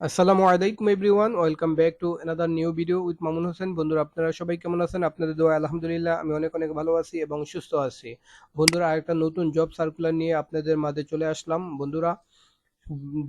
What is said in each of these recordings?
আসসালামু আলাইকুম everyone, welcome back to another new video with Mamun Hossain. বন্ধুরা, আপনারা সবাই কেমন আছেন? আপনাদের দোয়া, আলহামদুলিল্লাহ, আমি অনেক অনেক ভালো আছি এবং সুস্থ আছি। বন্ধুরা, আরেকটা নতুন জব সার্কুলার নিয়ে আপনাদের মাঝে চলে আসলাম। বন্ধুরা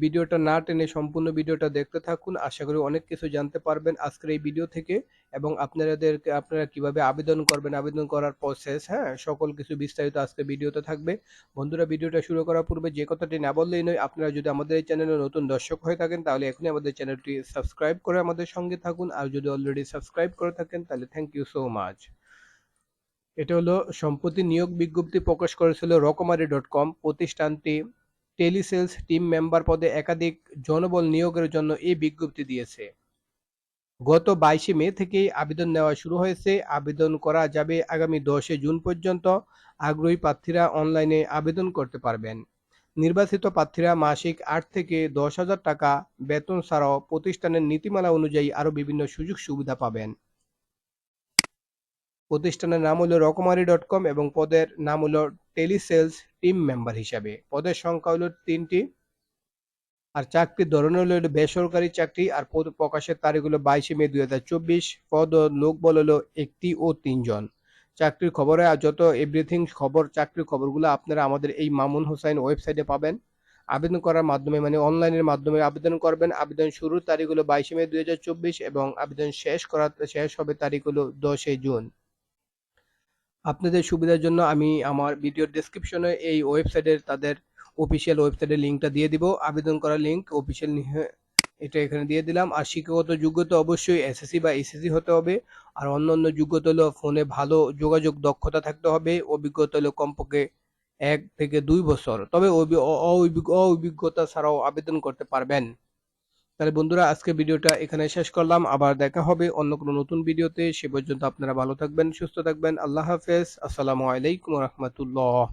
ভিডিওটা না টেনে সম্পূর্ণ ভিডিওটা দেখতে থাকুন। আশা করি অনেক কিছু জানতে পারবেন আজকের এই ভিডিও থেকে এবং আপনাদেরকে আপনারা কীভাবে আবেদন করবেন, আবেদন করার প্রসেস হ্যাঁ? সকল কিছু বিস্তারিত আজকে ভিডিওতে থাকবে। বন্ধুরা, ভিডিওটা শুরু করার পূর্বে যে কথাটি না বললেই নয়, আপনারা যদি আমাদের এই চ্যানেলে নতুন দর্শক হয়ে থাকেন, তাহলে এখনই আমাদের চ্যানেলটি সাবস্ক্রাইব করে আমাদের সঙ্গে থাকুন। আর যদি অলরেডি সাবস্ক্রাইব করে থাকেন, তাহলে থ্যাংক ইউ সো মাচ এটা হলো সম্প্রতি নিয়োগ বিজ্ঞপ্তি প্রকাশ করেছিল রকমারি ডট কম প্রতিষ্ঠানটি। টেলিসেলস টিম মেম্বার পদে একাধিক জনবল নিয়োগের জন্য এই বিজ্ঞপ্তি দিয়েছে। গত বাইশে মে থেকেই আবেদন নেওয়া শুরু হয়েছে। আবেদন করা যাবে আগামী দশে জুন পর্যন্ত। আগ্রহী প্রার্থীরা অনলাইনে আবেদন করতে পারবেন। নির্বাচিত প্রার্থীরা মাসিক আট থেকে দশ হাজার টাকা বেতন ছাড়াও প্রতিষ্ঠানের নীতিমালা অনুযায়ী আরও বিভিন্ন সুযোগ সুবিধা পাবেন। প্রতিষ্ঠানের নাম হলো রকমারি ডট কম এবং পদের নাম হলো টেলিসেলস টিম মেম্বার হিসাবে। পদের সংখ্যা হলো তিনটি আর চাকরির ধরন হলো বেসরকারি চাকরি আর পদ প্রকাশের তারিখ হলো বাইশে মে দুই হাজার চব্বিশ। পদ ও লোক বল হলো একটি ও তিনজন। চাকরির খবরে আর যত এভরিথিং খবর, চাকরির খবরগুলো আপনারা আমাদের এই মামুন হোসাইন ওয়েবসাইটে পাবেন। আবেদন করার মাধ্যমে মানে অনলাইনের মাধ্যমে আবেদন করবেন। আবেদন শুরুর তারিখ হলো বাইশে মে দুই হাজার চব্বিশ এবং আবেদন শেষ করার শেষ হবে তারিখ হলো দশই জুন। আপনাদের সুবিধার জন্য আমি আমার ভিডিওর ডেসক্রিপশনে এই ওয়েবসাইটের তাদের অফিসিয়াল ওয়েবসাইটের লিঙ্কটা দিয়ে দিব। আবেদন করার লিঙ্ক অফিসিয়াল এটা এখানে দিয়ে দিলাম। আর শিক্ষাগত যোগ্যতা অবশ্যই এসএসসি বা এসএসসি হতে হবে। আর অন্য অন্য যোগ্যতা হলো ফোনে ভালো যোগাযোগ দক্ষতা থাকতে হবে। অভিজ্ঞতা হলো কমপক্ষে এক থেকে দুই বছর। তবে অভিজ্ঞতা ছাড়াও আবেদন করতে পারবেন। তাহলে বন্ধুরা আজকে ভিডিওটা এখানে শেষ করলাম। আবার দেখা হবে অন্য কোনো নতুন ভিডিওতে। সে পর্যন্ত আপনারা ভালো থাকবেন, সুস্থ থাকবেন। আল্লাহ হাফেজ। আসসালামু আলাইকুম রহমতুল্লাহ।